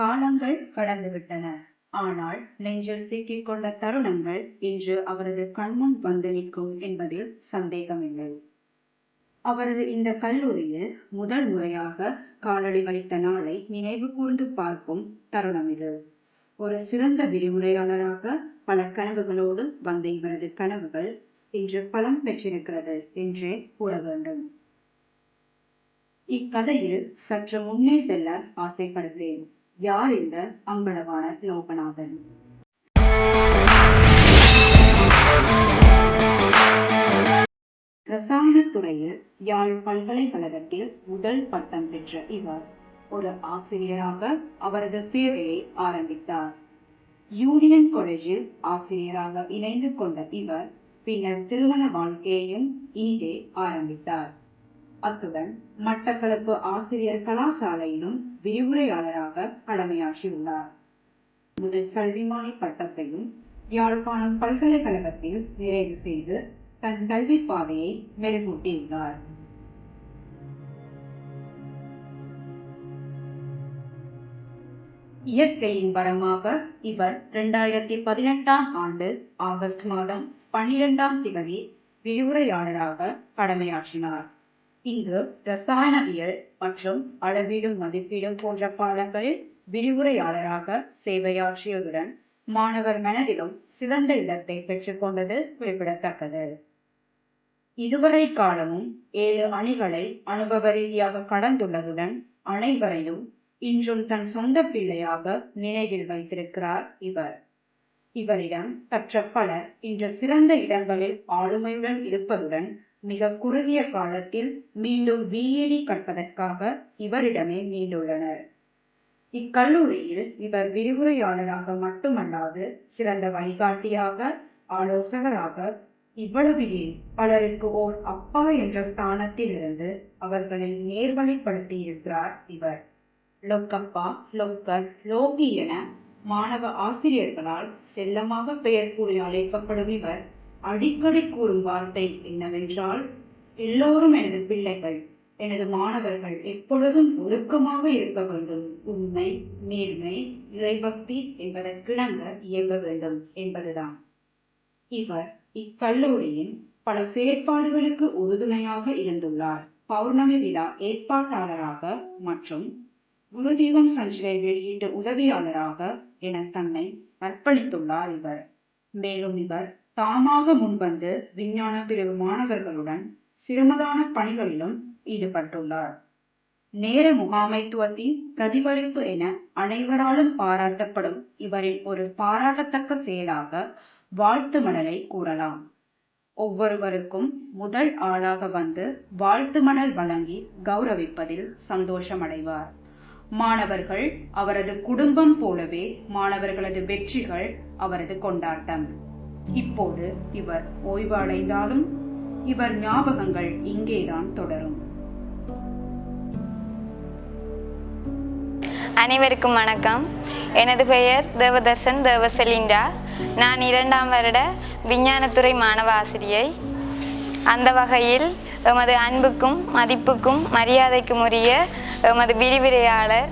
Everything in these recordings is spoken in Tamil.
காலங்கள் கடந்துவிட்டன. ஆனால் நெஞ்சில் சிக்கிக் கொண்ட தருணங்கள் இன்று அவரது கண்முன் வந்து நிற்கும் என்பதில் சந்தேகமில்லை. அவரது இந்த கல்லூரியில் முதல் முறையாக காலடி வைத்த நாளை நினைவு கூர்ந்து பார்க்கும் தருணம் இது. ஒரு சிறந்த விரிவுரையாளராக பல கனவுகளோடு வந்த இவரது கனவுகள் இன்று பலம் பெற்றிருக்கிறது என்றே கூற வேண்டும். இக்கதையில் சற்று முன்னே செல்ல ஆசைப்படுகிறேன். யார் இந்த அம்பலவான லோகநாதன்? ரசாயனத் துறையில் யாழ் பல்கலைக்கழகத்தில் முதல் பட்டம் பெற்ற இவர் ஒரு ஆசிரியராக அவரது சேவையை ஆரம்பித்தார். யூனியன் காலேஜில் ஆசிரியராக இணைந்து கொண்ட இவர் பின்னர் திருமண வாழ்க்கையையும் இங்கே ஆரம்பித்தார். அத்துடன் மட்டக்களப்பு ஆசிரியர் கலாசாலையிலும் விரிவுரையாளராக கடமையாற்றியுள்ளார். முதல் கல்விமானி பட்டத்தையும் யாழ்ப்பாணம் பல்கலைக்கழகத்தில் நிறைவு செய்து தன் கல்வி பாதையை மெருகூட்டியுள்ளார். இயற்கையின் வரமாக இவர் இரண்டாயிரத்தி பதினெட்டாம் ஆண்டு ஆகஸ்ட் மாதம் பன்னிரெண்டாம் திகதி விரிவுரையாளராக கடமையாற்றினார். இங்கு ரசாயனவியல் மற்றும் அளவீடும் மதிப்பீடும் போன்ற பாடங்களில் விரிவுரையாளராக சேவையாற்றியதுடன் மாணவர் மனதிலும் சிறந்த இடத்தை பெற்றுக்கொண்டது குறிப்பிடத்தக்கது. இதுவரை காலமும் ஏழு அணிகளை அனுபவ ரீதியாக கடந்துள்ளதுடன் அனைவரையும் இன்றும் தன் சொந்த பிள்ளையாக நினைவில் வைத்திருக்கிறார் இவர். இவரிடம் கற்ற பலர் இன்று சிறந்த இடங்களில் ஆளுமையுடன் இருப்பதுடன் மிக குறுகிய காலத்தில் மீண்டும் பிஇடி கற்பதற்காக இவரிடமே மீண்டுள்ளனர் இக்கல்லூரியில் இவர் விரிவுரையாளராக மட்டுமல்லாது சிறந்த வழிகாட்டியாக ஆலோசகராக இவ்வளவு ஏன் பலருக்கு ஓர் அப்பா என்ற ஸ்தானத்தில் இருந்து அவர்களை நேர்வழிப்படுத்தி இருக்கிறார் இவர். லொக்கப்பா லொக்கர் லோகி என மாணவ ஆசிரியர்களால் செல்லமாக பெயர் கூறி அழைக்கப்படும் இவர் அடிக்கடி கூறும் வார்த்தை என்னவென்றால் எல்லோரும் எனது பிள்ளைகள் எனது மாணவர்கள் எப்பொழுதும் ஒழுக்கமாக இருக்க வேண்டும். உண்மை நேர்மை இறைபக்தி என்பதற்கிணங்க இயங்க வேண்டும் என்பதுதான். இவர் இக்கல்லூரியின் பல செயற்பாடுகளுக்கு உறுதுணையாக இருந்துள்ளார். பௌர்ணமி விழா ஏற்பாட்டாளராக மற்றும் குருதீபம் சஞ்சிகை வெளியீட்டு உதவியாளராக என தன்னை அர்ப்பணித்துள்ளார் இவர். மேலும் இவர் தாமாக முன்வந்து விஞ்ஞான பிரிவு மாணவர்களுடன் சிறுமதான பணிகளிலும் ஈடுபட்டுள்ளார். நேர முகாமைத்துவத்தின் பிரதிபலிப்பு என அனைவராலும் பாராட்டப்படும் இவரின் ஒரு பாராட்டத்தக்க செயலாக வாழ்த்து மடலை கூறலாம். ஒவ்வொருவருக்கும் முதல் ஆளாக வந்து வாழ்த்து மடல் வழங்கி கௌரவிப்பதில் சந்தோஷமடைவார். மாணவர்கள் அவரது குடும்பம் போலவே மாணவர்களது வெற்றிகள் அவரது கொண்டாட்டம். இப்போது இவர் ஓய்வு அடைந்தாலும் இவர் ஞாபகங்கள் இங்கேதான் தொடரும். அனைவருக்கும் வணக்கம். எனது பெயர் தேவதர்சன் தேவசலிண்டா. நான் இரண்டாம் வருட விஞ்ஞானத்துறை மாணவ ஆசிரியை. அந்த வகையில் எமது அன்புக்கும் மதிப்புக்கும் மரியாதைக்கும் உரிய எமது விரிவுரையாளர்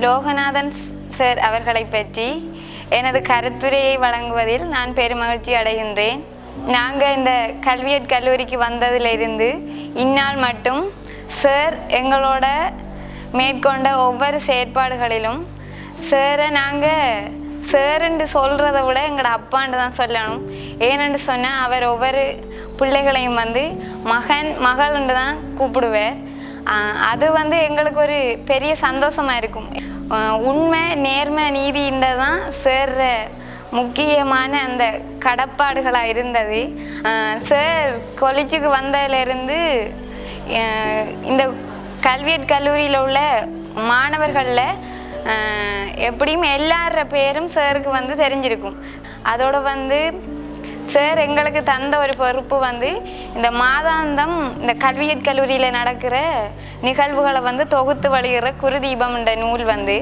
லோகநாதன் சார் அவர்களை பற்றி எனது கருத்துரையை வழங்குவதில் நான் பெருமகிழ்ச்சி அடைகின்றேன். நாங்கள் இந்த கல்வியற் கல்லூரிக்கு வந்ததிலிருந்து இந்நாள் மட்டும் சார் எங்களோட மேற்கொண்ட ஒவ்வொரு செயற்பாடுகளிலும் சாரை நாங்கள் சேருண்டு சொல்கிறத விட எங்களோட அப்பான்னு தான் சொல்லணும். ஏனென்று சொன்னால் அவர் ஒவ்வொரு பிள்ளைகளையும் வந்து மகன் மகள்ன்று தான் கூப்பிடுவார். அது வந்து எங்களுக்கு ஒரு பெரிய சந்தோஷமாக இருக்கும். உண்மை நேர்மை நீதின்றது தான் சேர்ற முக்கியமான அந்த கடப்பாடுகளாக இருந்தது. சார் கொலிச்சுக்கு வந்ததுலேருந்து இந்த கல்வியற் கல்லூரியில் உள்ள மாணவர்களில் எப்படியும் எல்லார பேரும் சாருக்கு வந்து தெரிஞ்சிருக்கும். அதோட வந்து சார் எங்களுக்கு தந்த ஒரு பொறுப்பு வந்து இந்த மாதாந்தம் இந்த கல்வியற் கல்லூரியில் நடக்கிற நிகழ்வுகளை வந்து தொகுத்து வழிகிற குருதீபம் என்ற நூல் வந்து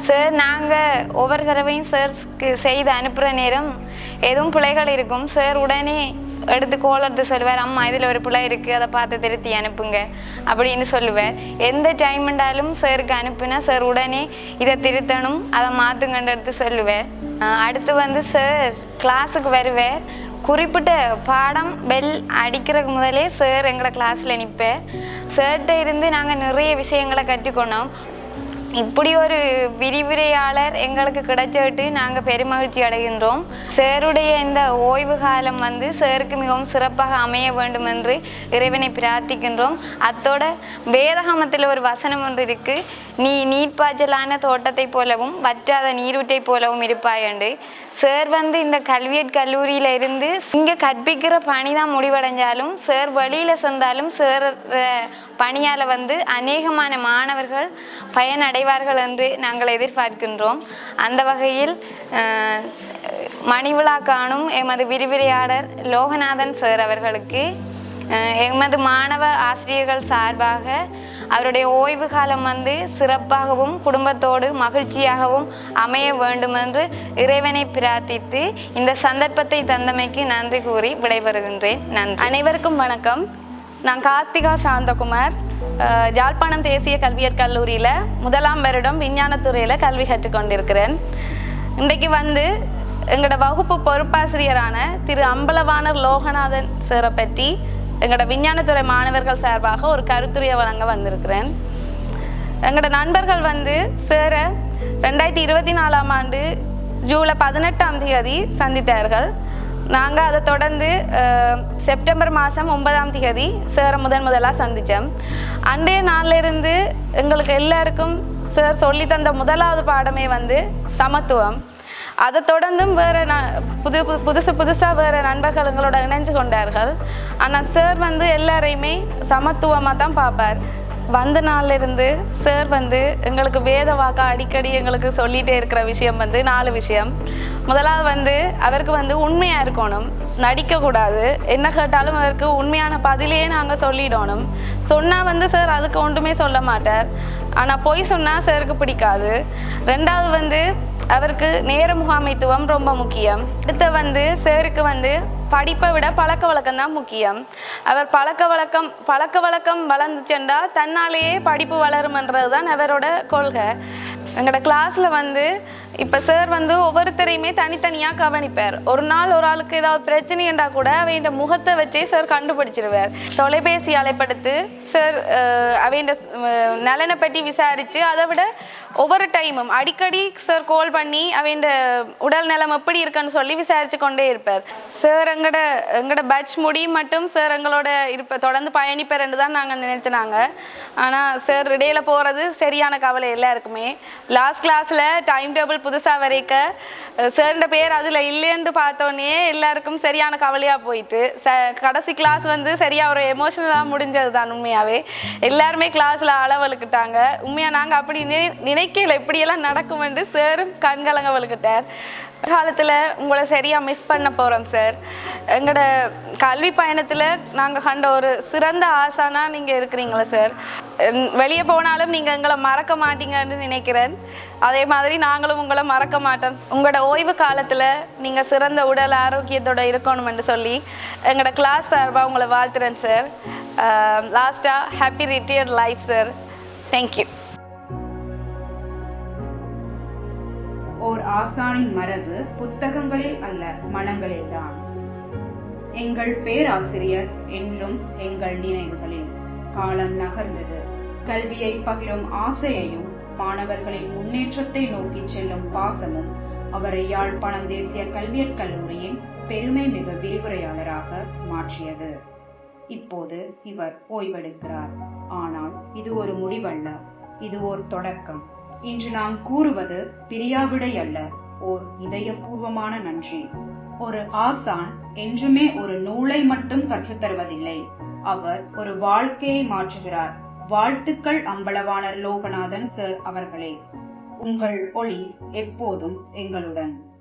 சார் நாங்கள் ஒவ்வொரு தடவையும் சார்க்கு செய்து அனுப்புகிற நேரம் எதுவும் பிழைகள் இருக்கும். சார் உடனே எடுத்து கோல் எடுத்து சொல்லுவார் அம்மா இதில் ஒரு பிள்ளை இருக்குது அதை பார்த்து திருத்தி அனுப்புங்க அப்படின்னு சொல்லுவார். எந்த டைம் இருந்தாலும் சருக்கு அனுப்புனா சார் உடனே இதை திருத்தணும் அதை மாற்றுங்கன்ற எடுத்து சொல்லுவார். அடுத்து வந்து சார் கிளாஸுக்கு வருவார். குறிப்பிட்ட பாடம் பெல் அடிக்கிறதுக்கு முதலே சார் எங்களோட கிளாஸில் நிற்பேன் சார்கிட்ட இருந்து நாங்கள் நிறைய விஷயங்களை கற்றுக்கொண்டோம். இப்படி ஒரு விரிவுரையாளர் எங்களுக்கு கிடைச்சிட்டு நாங்கள் பெருமகிழ்ச்சி அடைகின்றோம். சேருடைய இந்த ஓய்வு காலம் வந்து சேருக்கு மிகவும் சிறப்பாக அமைய வேண்டும் என்று இறைவனை பிரார்த்திக்கின்றோம். அத்தோட வேதகமத்தில் ஒரு வசனம் ஒன்று இருக்கு. நீ நீர்ப்பாய்ச்சலான தோட்டத்தை போலவும் வற்றாத நீரூற்றை போலவும் இருப்பாயண்டு. சார் வந்து இந்த கல்வியட் கல்லூரியில் இருந்து இங்கே கற்பிக்கிற பணி தான் முடிவடைஞ்சாலும் சார் வழியில் சென்றாலும் சார் பணியால் வந்து அநேகமான மாணவர்கள் பயனடைவார்கள் என்று நாங்கள் எதிர்பார்க்கின்றோம். அந்த வகையில் மணிவிழா காணும் எமது விரிவுரையாளர் லோகநாதன் சார் அவர்களுக்கு எமது மாணவ ஆசிரியர்கள் சார்பாக அவருடைய ஓய்வு காலம் வந்து சிறப்பாகவும் குடும்பத்தோடு மகிழ்ச்சியாகவும் அமைய வேண்டும் என்று இறைவனை பிரார்த்தித்து இந்த சந்தர்ப்பத்தை தந்தமைக்கு நன்றி கூறி விடைபெறுகின்றேன். நன்றி. அனைவருக்கும் வணக்கம். நான் கார்த்திகா சாந்தகுமார். அஹ், யாழ்ப்பாணம் தேசிய கல்வியற் கல்லூரியில் முதலாம் வருடம் விஞ்ஞானத்துறையில் கல்வி கற்றுக்கொண்டிருக்கிறேன். இன்றைக்கு வந்து எங்களோட வகுப்பு பொறுப்பாசிரியரான திரு அம்பலவாணர் லோகநாதன் சாரை பற்றி எங்களோட விஞ்ஞானத்துறை மாணவர்கள் சார்பாக ஒரு கருத்துரையை வழங்க வந்திருக்கிறேன். எங்களோட நண்பர்கள் வந்து சேர ரெண்டாயிரத்தி இருபத்தி நாலாம் ஆண்டு ஜூலை பதினெட்டாம் தேதி சந்தித்தார்கள். நாங்கள் அதை தொடர்ந்து செப்டம்பர் மாதம் ஒன்பதாம் தேதி சேர முதன் முதலாக சந்தித்தோம் அன்றைய நாளிலிருந்து எங்களுக்கு எல்லாருக்கும் சார் சொல்லி தந்த முதலாவது பாடமே வந்து சமத்துவம். அதை தொடர்ந்தும் வேறு நான் புது புது- புதுசு புதுசாக வேறு நண்பர்களங்களோட இணைஞ்சு கொண்டார்கள். ஆனால் சார் வந்து எல்லாரையுமே சமத்துவமாக தான் பார்ப்பார். வந்த நாள்ல இருந்து சார் வந்து எங்களுக்கு வேத வாக்கா அடிக்கடி எங்களுக்கு சொல்லிகிட்டே இருக்கிற விஷயம் வந்து நாலு விஷயம். முதலாவது வந்து அவருக்கு வந்து உண்மையாக இருக்கணும். நடிக்கக்கூடாது என்ன கேட்டாலும் அவருக்கு உண்மையான பதிலையே நாங்கள் சொல்லிடணும். சொன்னால் வந்து சார் அதுக்கு ஒன்றுமே சொல்ல மாட்டார். ஆனால் பொய் சொன்னால் சாருக்கு பிடிக்காது. ரெண்டாவது வந்து அவருக்கு நேர முகாமைத்துவம் ரொம்ப முக்கியம். அடுத்து வந்து சேருக்கு வந்து படிப்பை விட பழக்க வழக்கம் தான் முக்கியம். அவர் பழக்க வழக்கம் பழக்க வழக்கம் வளர்ந்துச்சுண்டா தன்னாலேயே படிப்பு வளருமன்றது தான் அவரோட கொள்கை. எங்களோட கிளாஸில் வந்து இப்போ சார் வந்து ஒவ்வொருத்தரையுமே தனித்தனியாக கவனிப்பார். ஒரு நாள் ஒரு ஆளுக்கு ஏதாவது பிரச்சனைண்டா கூட அவையின் முகத்தை வச்சே சார் கண்டுபிடிச்சிருவார். தொலைபேசி அலைப்படுத்து சார் அவையின் நலனை பற்றி விசாரித்து அதை விட ஒவ்வொரு டைமும் அடிக்கடி சார் கால் பண்ணி அவையின் உடல் நலம் எப்படி இருக்குன்னு சொல்லி விசாரித்து கொண்டே இருப்பார். சார் எங்கட எங்களோட பட்ச் முடி மட்டும் சார் எங்களோட இருப்ப தொடர்ந்து பயணிப்பார்ன்னு தான் நாங்கள் நினைச்சினாங்க. ஆனால் சார் இடையில போகிறது சரியான கவலை எல்லாருக்குமே. லாஸ்ட் கிளாஸில் டைம் டேபிள் புதுசாக வரைக்க சார்ன்ற பேர் அதில் இல்லைன்னு பார்த்தோன்னே எல்லாருக்கும் சரியான கவலையாக போயிட்டு ச கடைசி கிளாஸ் வந்து சரியாக ஒரு எமோஷனலாக முடிஞ்சது தான் உண்மையாகவே எல்லாருமே கிளாஸில் அளவழுக்கிட்டாங்க. உண்மையாக நாங்கள் அப்படி நினை நினைக்கல இப்படியெல்லாம் நடக்குமென்று சாரும் கண்கலங்க வழுக்கிட்டார் காலத்தில் உங்களை சரியாக மிஸ் பண்ண போகிறோம் சார் எங்களோட கல்வி பயணத்தில் நாங்கள் கண்ட ஒரு சிறந்த ஆசானாக நீங்கள் இருக்கிறீங்களா சார் வெளியே போனாலும் நீங்கள் எங்களை மறக்க மாட்டீங்கன்னு நினைக்கிறேன். அதே மாதிரி நாங்களும் உங்களை மறக்க மாட்டோம். உங்களோட ஓய்வு காலத்தில் நீங்கள் சிறந்த உடல் ஆரோக்கியத்தோட இருக்கணும்னு சொல்லி எங்களோட கிளாஸ் சார்பாக உங்களை வாழ்த்துறேன் சார் லாஸ்ட்டாக happy retired life sir thank you ஓர் ஆசானின் மரபு புத்தகங்களில் அல்ல மனங்களில்தான் எங்கள் பேராசிரியர் என்றும் எங்கள் நினைவுகளில் காலம் நகர்ந்தது. கல்வியை பகிரும் ஆசையையும் மாணவர்களின் முன்னேற்றத்தை நோக்கி செல்லும் பாசமும் அவரை யாழ்ப்பாணம் தேசிய கல்வியற் கல்லூரியின் பெருமை மிக விரிவுரையாளராக மாற்றியது. இப்போது இவர் ஓய்வெடுக்கிறார். ஆனால் இது ஒரு முடிவல்ல. இது ஓர் தொடக்கம். இன்று நாம் கூறுவது பிரியாவிடை அல்ல ஓர் இதயபூர்வமான நன்றி. ஒரு ஆசான் என்றுமே ஒரு நூலை மட்டும் கற்றுத்தருவதில்லை. அவர் ஒரு வாழ்க்கையை மாற்றுகிறார். வாழ்த்துக்கள் அம்பலவாணர் லோகநாதன் சார் அவர்களே. உங்கள் ஒளி எப்போதும் எங்களுடன்.